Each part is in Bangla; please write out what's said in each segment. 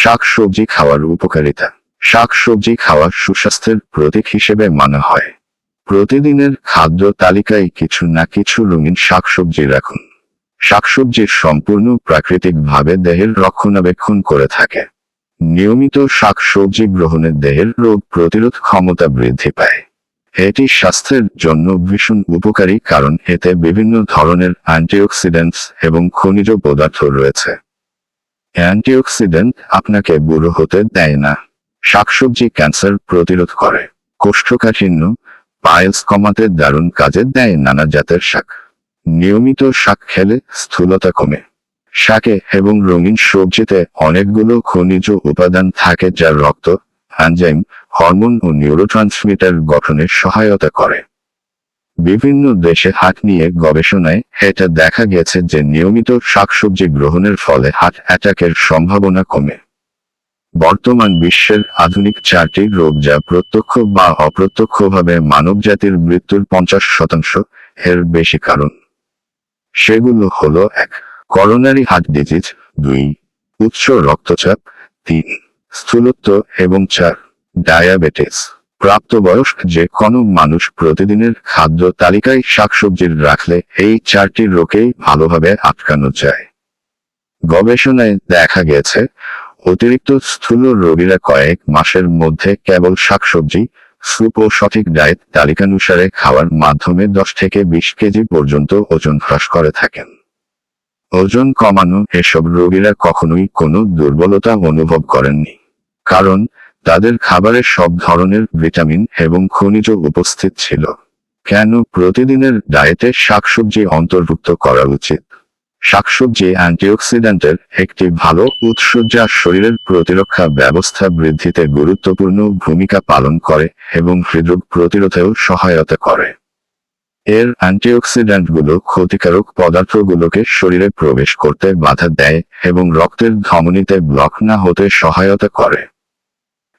শাকসবজি খাওয়ার উপকারিতা। শাকসবজি খাওয়া সুস্বাস্থ্যের প্রতীক হিসেবে মানা হয়। প্রতিদিনের খাদ্য তালিকায় কিছু না কিছু রঙিন শাকসবজি রাখুন। শাকসবজির সম্পূর্ণ প্রাকৃতিকভাবে দেহের রক্ষণাবেক্ষণ করে থাকে। নিয়মিত শাকসবজি গ্রহণে দেহের রোগ প্রতিরোধ ক্ষমতা বৃদ্ধি পায়। এটি স্বাস্থ্যের জন্য ভীষণ উপকারী কারণ এতে বিভিন্ন ধরনের অ্যান্টিঅক্সিডেন্টস এবং খনিজ পদার্থ রয়েছে। অ্যান্টিঅক্সিডেন্ট আপনাকে বুড়ো হতে দেয় না। শাকসবজি ক্যান্সার প্রতিরোধ করে। কোষ্ঠকাঠিন্য পায়েলস কমাতে দারুণ কাজে দেয় নানা জাতের শাক। নিয়মিত শাক খেলে স্থূলতা কমে। শাকে এবং রঙিন সবজিতে অনেকগুলো খনিজ উপাদান থাকে যা রক্ত এনজাইম হরমোন ও নিউরোট্রান্সমিটার গঠনে সহায়তা করে। বিভিন্ন দেশে হাট নিয়ে গবেষণায় এটা দেখা গেছে যে নিয়মিত শাকসবজি গ্রহণের ফলে হার্ট অ্যাটাকের সম্ভাবনা কমে। বর্তমান বিশ্বের আধুনিক চারটি রোগ যা প্রত্যক্ষ বা অপ্রত্যক্ষভাবে মানবজাতির মৃত্যুর পঞ্চাশ শতাংশ এর বেশি কারণ। সেগুলো হল এক করোনারি হার্ট ডিজিজ দুই, উচ্চ রক্তচাপ, তিন, স্থূলত্ব এবং চার ডায়াবেটিস প্রাপ্তবয়স্ক যে কোনো মানুষ প্রতিদিনের খাদ্য তালিকায় শাকসবজির রাখলে এই চারটি রোগেই ভালোভাবে আটকানো যায়। গবেষণায় দেখা গেছে, অতিরিক্ত স্থূল রোগীরা কয়েক মাসের মধ্যে কেবল শাকসবজি, স্যুপ ও সঠিক ডায়েট তালিকানুসারে খাওয়ার মাধ্যমে দশ থেকে বিশ কেজি পর্যন্ত ওজন হ্রাস করে থাকেন। ওজন কমানো এসব রোগীরা কখনোই কোনো দুর্বলতা অনুভব করেননি। কারণ তাদের খাবারে সব ধরনের ভিটামিন এবং খনিজ উপস্থিত ছিল। কেন প্রতিদিনের ডায়েটে শাকসবজি অন্তর্ভুক্ত করা উচিত? শাকসবজি অ্যান্টিঅক্সিডেন্টের একটি ভালো উৎস যা শরীরের প্রতিরক্ষা ব্যবস্থা বৃদ্ধিতে গুরুত্বপূর্ণ ভূমিকা পালন করে এবং হৃদরোগ প্রতিরোধেও সহায়তা করে। এর অ্যান্টিঅক্সিডেন্টগুলো ক্ষতিকারক পদার্থগুলোকে শরীরে প্রবেশ করতে বাধা দেয় এবং রক্তের ধমনীতে ব্লক না হতে সহায়তা করে।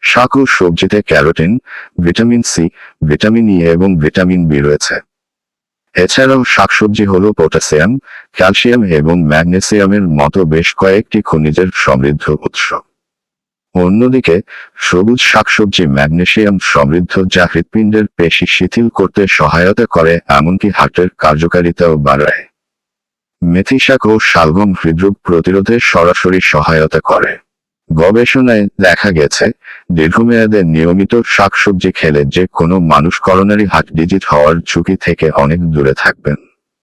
শাক ও সবজিতে carotene, vitamin C, vitamin E এবং ভিটামিন বি রয়েছে। এছাড়াও শাকসবজি হল পটাশিয়াম, ক্যালসিয়াম এবং ম্যাগনেসিয়ামের মতো বেশ কয়েকটি খনিজের সমৃদ্ধ উৎস। অন্যদিকে, সবুজ শাকসবজি ম্যাগনেসিয়াম সমৃদ্ধ যা হৃৎপিণ্ডের পেশি শিথিল করতে সহায়তা করে, এমনকি হার্টের কার্যকারিতাও বাড়ায়। মেথি শাক ও শালগম হৃদরোগ প্রতিরোধে সরাসরি সহায়তা করে। গবেষণায় দেখা গেছে, দীর্ঘমেয়াদে নিয়মিত শাকসবজি খেলে যে কোনো মানুষ করোনারি হার্ট ডিজিট হওয়ার ঝুঁকি থেকে অনেক দূরে থাকবেন।